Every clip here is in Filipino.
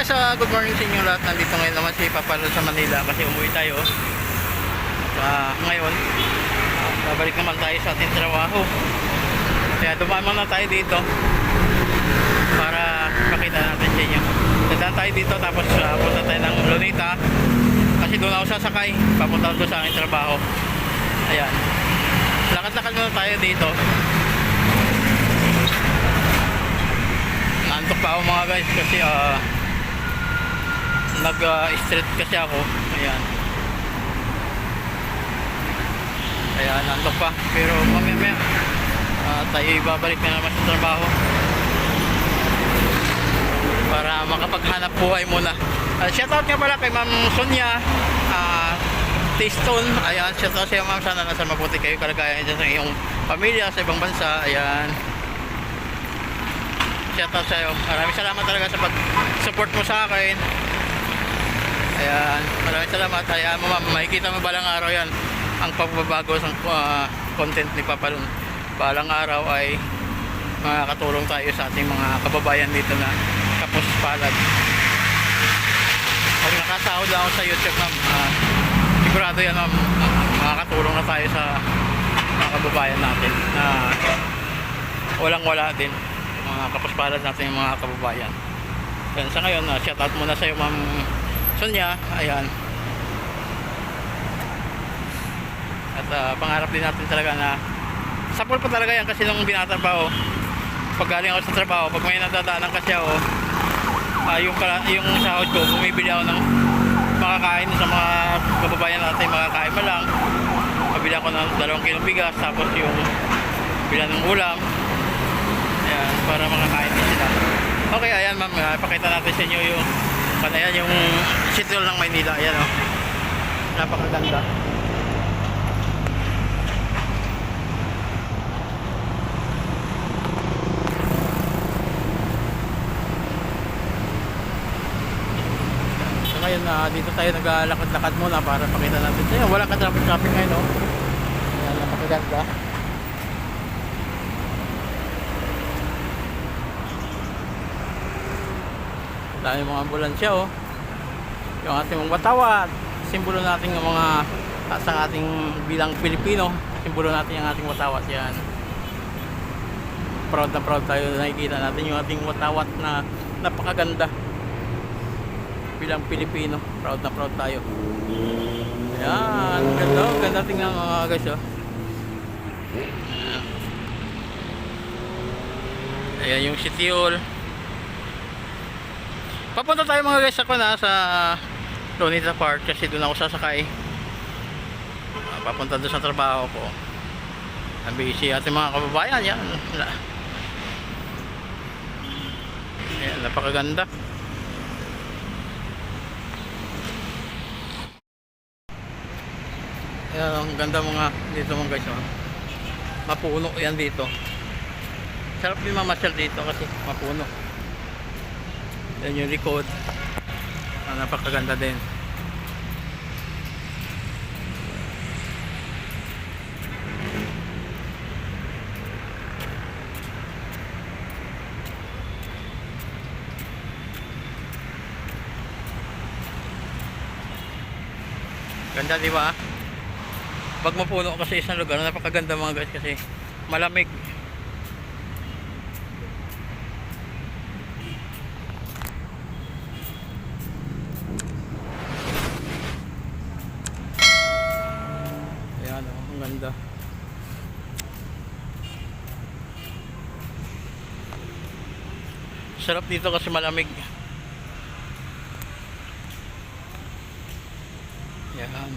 guys, ah, good morning sa inyo lahat. Nandito ngayon naman si Papalo sa Manila kasi umuwi tayo. Ah, ngayon, babalik naman tayo sa ating trabaho. Kaya dumaan muna tayo dito para pakita natin sa inyo. Dadaan tayo dito tapos ah, punta tayo ng Lunita kasi doon ako sasakay. Papunta doon sa aking trabaho. Ayan. Lakad-lakad muna tayo dito. Naantok pa ako mga guys kasi ah nag-street kasi ako. Ayan. Kaya naantok pa. Pero mamaya maya ah, tayo ibabalik na naman sa trabaho. Para makapaghanap buhay muna. Uh, shoutout nga pala kay Ma'am Sonia. ah Tiston. Ayan, shoutout sa iyo ma'am. Sana nasa mabuti kayo kalagayan dyan sa iyong pamilya sa ibang bansa. Ayan shoutout sa iyo. Maraming salamat talaga sa pag-support mo sa akin. Ayan, maraming salamat. Ayan mo ma'am, makikita mo balang araw yan ang pagbabago sa ah, content ni Papa Lun. Balang araw ay makakatulong tayo sa ating mga kababayan dito na kapos palad. Pag nakasahod lang ako sa YouTube ma'am, ah, sigurado yan ma'am, ah, makakatulong na tayo sa mga kababayan natin na walang wala din mga kapaspalad natin yung mga kababayan Yan, sa ngayon uh, shout out muna sa iyo ma'am Sonia ayan. At ah, pangarap din natin talaga na sapol pa talaga yan kasi nung binatrabaho. Pag galing ako sa trabaho pag may nadadaanan kasi ako ah, yung, yung sahod ko bumibili ako ng makakain sa mga kababayan natin makakain mo lang. Mabili ako ng dalawang kilong bigas tapos yung bilan ng ulam. Ayan, para makakain din sila. Okay, ayan ma'am, uh, pakita natin sa inyo yung ano yan, yung sitwal ng Maynila. Ayan o. Oh. Napakaganda. So ngayon, uh, dito tayo naglalakad-lakad muna para pakita natin inyo. Wala ka traffic traffic ngayon, no? Ayan, napakaganda. Dami mga ambulansya oh. Yung ating mga watawat simbolo natin ng mga sa ating bilang Pilipino simbolo natin yung ating watawat yan. Proud na proud tayo nakikita natin yung ating watawat na napakaganda. Bilang Pilipino proud na proud tayo. Yan ganda oh. ganda tingnan mga guys oh. Ayan. Yung hall Papunta tayo mga guys ako na sa Lonita Park kasi doon ako sasakay. Ah, Papunta doon sa trabaho ko. Ang busy ating mga kababayan yan. Ayan, napakaganda. Ayan, ang ganda mga dito mga guys. Oh. Mapuno yan dito. Sarap din mamasyal dito kasi mapuno. Yan yung likod. Ah, napakaganda din. Ganda di ba? Pag mapuno kasi isang lugar, napakaganda mga guys kasi malamig. Ayan, oh, ang ganda. Sarap dito kasi malamig. Yan.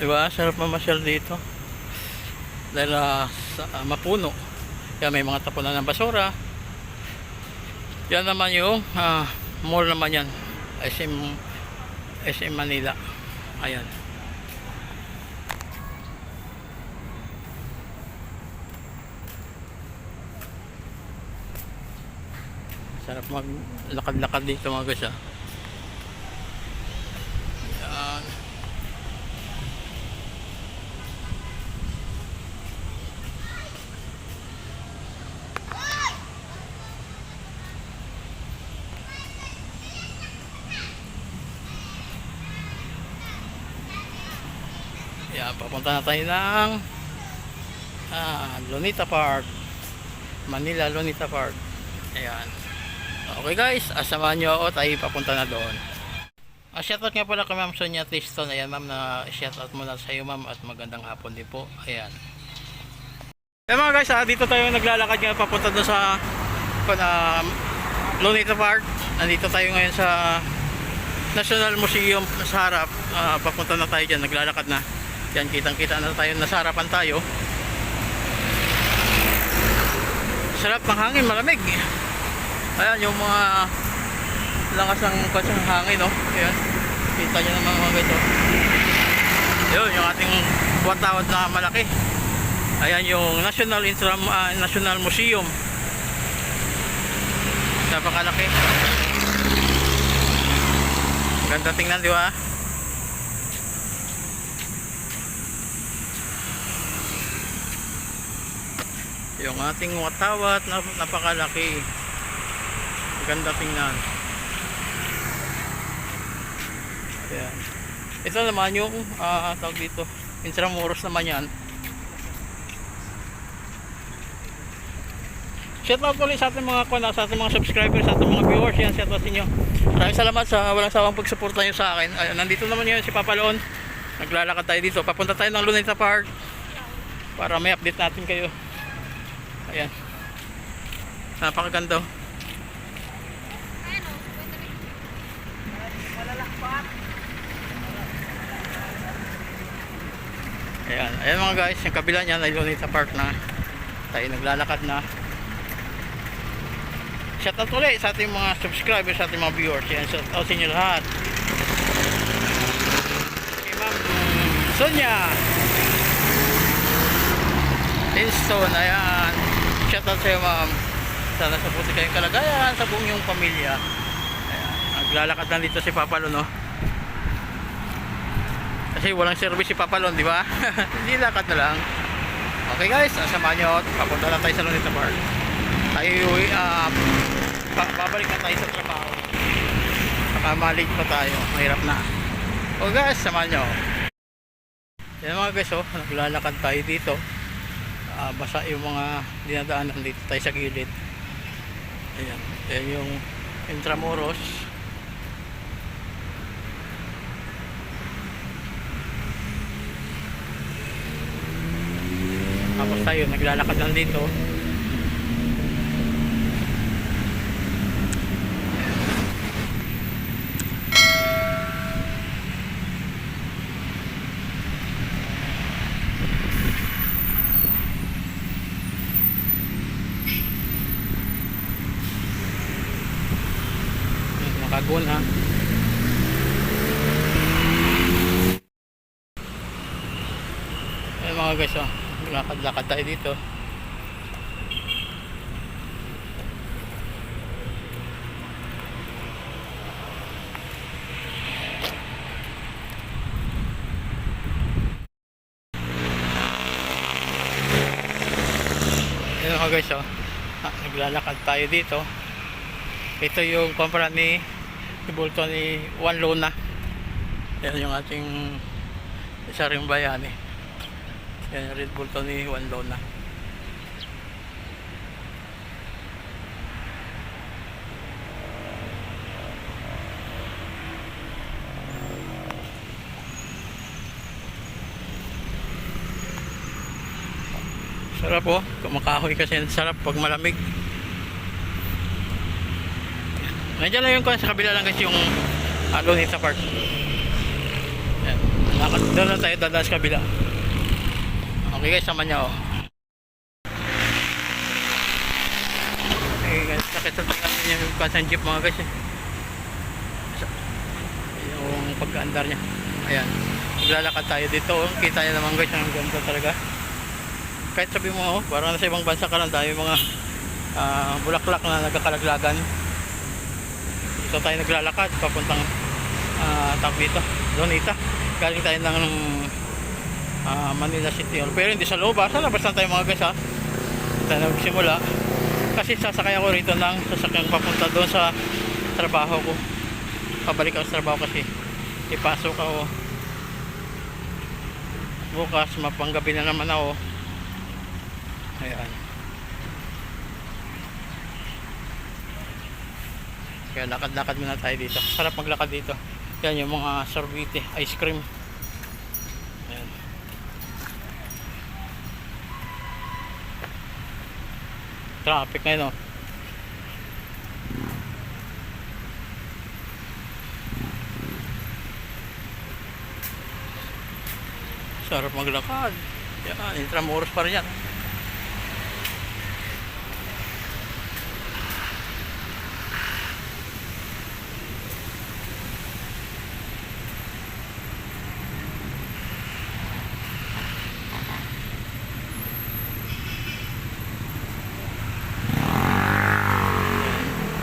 Diba? Sarap mamasyal dito. Dahil ah, sa, ah, mapuno. Kaya may mga tapunan ng basura. Yan naman yung ah, mall naman yan. SM SM Manila. Ayan. sarap maglakad-lakad dito mga guys ah. ha yan yan papunta na tayo ng ah, Lunita Park. Manila Lunita Park. Ayan. Okay guys, asamahan nyo ako tayo papunta na doon. Ah, shoutout nga pala kay Ma'am Sonia Triston. Ayan ma'am na shoutout muna sa iyo ma'am at magandang hapon din po. Ayan. Ayan mga guys, ah, dito tayo naglalakad nga papunta doon sa uh, Lunita Park. Nandito tayo ngayon sa National Museum sa harap. Ah, papunta na tayo dyan, naglalakad na. Yan, kitang-kita na tayo, nasa harapan tayo. Sarap ng hangin, malamig. Ayan, yung mga lakas ng kasang hangin, no? Ayan, kita nyo naman mga guys, oh. Yun, yung ating watawad na malaki. Ayan, yung National Intram, ah, National Museum. Napakalaki. Ganda tingnan, di ba? Yung ating watawat na napakalaki. Ganda tingnan. Ayan. Ito naman yung ah tawag dito. Intramuros naman yan. Shout out ulit sa ating mga kuna, sa ating mga subscribers, sa ating mga viewers. Yan, shout out sa inyo. Maraming salamat sa walang sawang pagsuporta nyo sa akin. Ayan, nandito naman yun si Papa Loon. Naglalakad tayo dito. Papunta tayo ng Luneta Park para may update natin kayo. Ayan. Napakaganda. Ayan, ayan mga guys, yung kabila niya ay Lunita Park na tayo naglalakad na. Shout out ulit sa ating mga subscribers, sa ating mga viewers. Yan, shout out sa inyo lahat. Kay Ma'am Sonia Linston, ayan. Shout out sa iyo ma'am. Sana sa puti kayong kalagayan sa buong yung pamilya. Ayan. Naglalakad lang dito si Papa Lon, no? Kasi walang service si Papa Lon, di ba? Hindi lakad na lang. Okay guys, samahan nyo. Papunta na tayo sa Lunita Park. Tayo, uh, pa- babalik na tayo sa trabaho. Baka malate pa tayo. Mahirap na. Okay guys, samahan nyo. Yan mga guys, oh, naglalakad tayo dito. Ah, basa yung mga dinadaanan dito tayo sa gilid. Ayan. Ayan yung Intramuros. Tayo, naglalakad lang dito. Nakagun ha. Ayan mga guys, oh. Lakad-lakad tayo dito. Ayan mga guys, oh. Ah, naglalakad tayo dito. Ito yung kumpara ni ibulto ni Juan Luna. Yan yung ating isa ring bayani. Yan yung Red Bull to ni Juan Luna. Sarap po. Kumakahoy kasi sarap pag malamig. Nandiyan lang yung kwan sa kabila lang kasi yung uh, Lunita Park. Yan. Doon lang tayo dadaan sa kabila. Okay guys, sama niya oh. Okay guys, sakit sa tangan yung kwan sa jeep mga guys eh. Yung pagkaandar niya. Ayan. Maglalakad tayo dito. oh. Kita niya naman guys, ang ganda talaga. Kahit sabi mo, oh, parang nasa ibang bansa ka lang tayo mga ah, bulaklak na nagkakalaglagan dito tayo naglalakad papuntang uh, tawag dito Donita galing tayo ng ah, Manila City Hall. Pero hindi sa loob ha sa labas lang tayo mga guys ha tayo nagsimula kasi sasakay ako rito ng sasakyan papunta doon sa trabaho ko. Pabalik ako sa trabaho kasi ipasok ako. Bukas mapanggabi na naman ako. Ayan. Kaya lakad-lakad muna tayo dito. Sarap maglakad dito. Yan yung mga sorbete ice cream ayan traffic ngayon oh. Sarap maglakad. Yan intramuros pa rin yan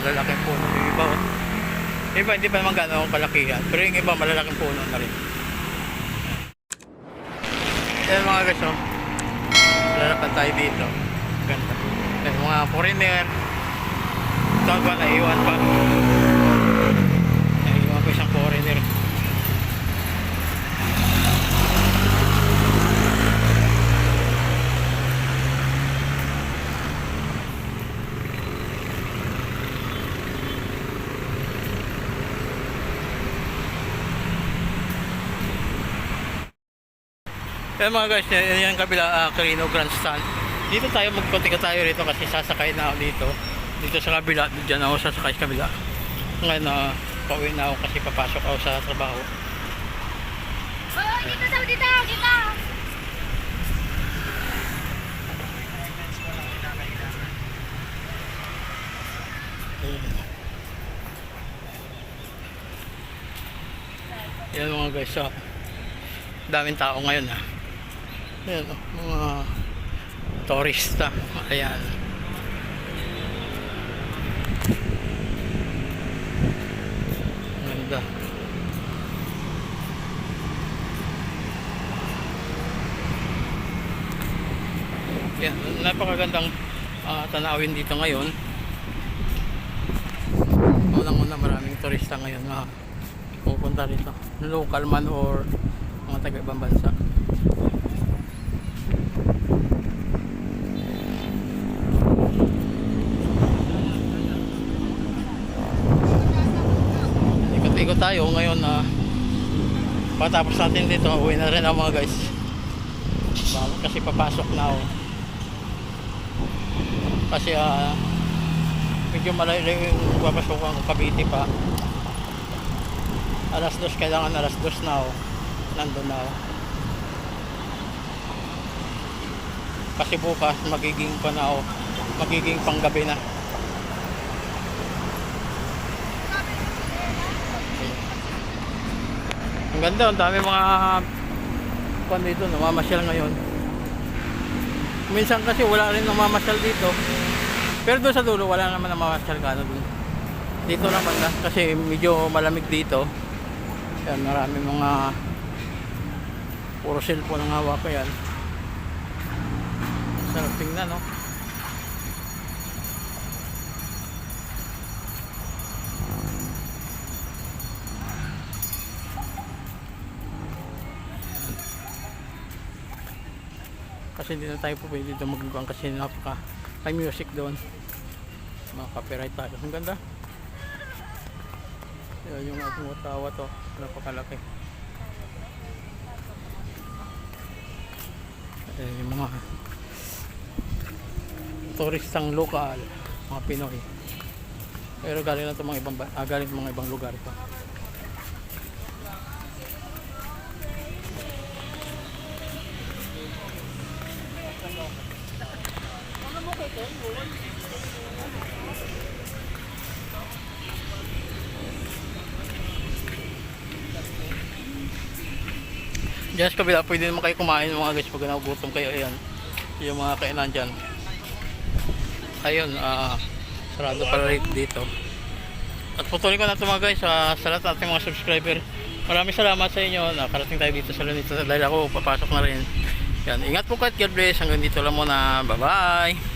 malalaking puno yung iba oh. Yung iba hindi pa naman gano'ng kalakihan. Pero yung iba malalaking puno na rin. Yan mga guys oh. Lalakad tayo dito. Ganda. Yan mga foreigner. Tawag ba naiwan pa naiwan ko isang foreigner Kaya mga guys, yan yan kabila uh, Carino Grandstand. Dito tayo magkontika tayo rito kasi sasakay na ako dito. Dito sa kabila, diyan ako sasakay sa kabila. Ngayon na uh, pauwi na ako kasi papasok ako sa trabaho. Oh, dito daw, dito, dito. Yan mga guys, so, daming tao ngayon ha. Ayan, oh, mga turista. Ayan. Ganda. Yan, napakagandang ah, tanawin dito ngayon. Unang-una maraming turista ngayon na pupunta rito. Local man or mga taga ibang bansa. Tayo ngayon na patapos natin dito, uwi na rin ako mga guys. Kasi papasok na ako. Kasi ah medyo malayo yung papasokan ko Cavite pa. Alas dos, kailangan alas dos na ako. Nandun na ako. Kasi bukas magiging pa na ako. Magiging panggabi na. Ang ganda, ang dami mga kwan dito, namamasyal ngayon. Minsan kasi wala rin namamasyal dito. Pero doon sa dulo, wala naman namamasyal ano dun. Dito naman na, kasi medyo malamig dito. Yan, marami mga puro cellphone ang hawak ko yan. Sarap tingnan, no? Kasi hindi na tayo po pwede dito maglubang kasi napaka may music doon. Mga copyright tayo. Ang ganda. Yan yung ating watawa to. Napakalaki. Ayan yung mga turistang lokal. Mga Pinoy. Pero galing na ito mga ibang, ba- ah, galing mga ibang lugar pa. Diyan sa kabila, pwede naman kayo kumain mga guys pag nagugutom kayo. Ayan, yung mga kainan dyan. Ayun, ah, sarado pala rin dito. At putulin ko na ito mga guys sa sa lahat ng ating mga subscriber. Maraming salamat sa inyo. Nakarating tayo dito sa Lunita dahil ako papasok na rin. Yan, ingat po kayo. God bless. Hanggang dito lang muna. Bye-bye.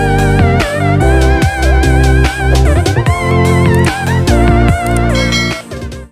you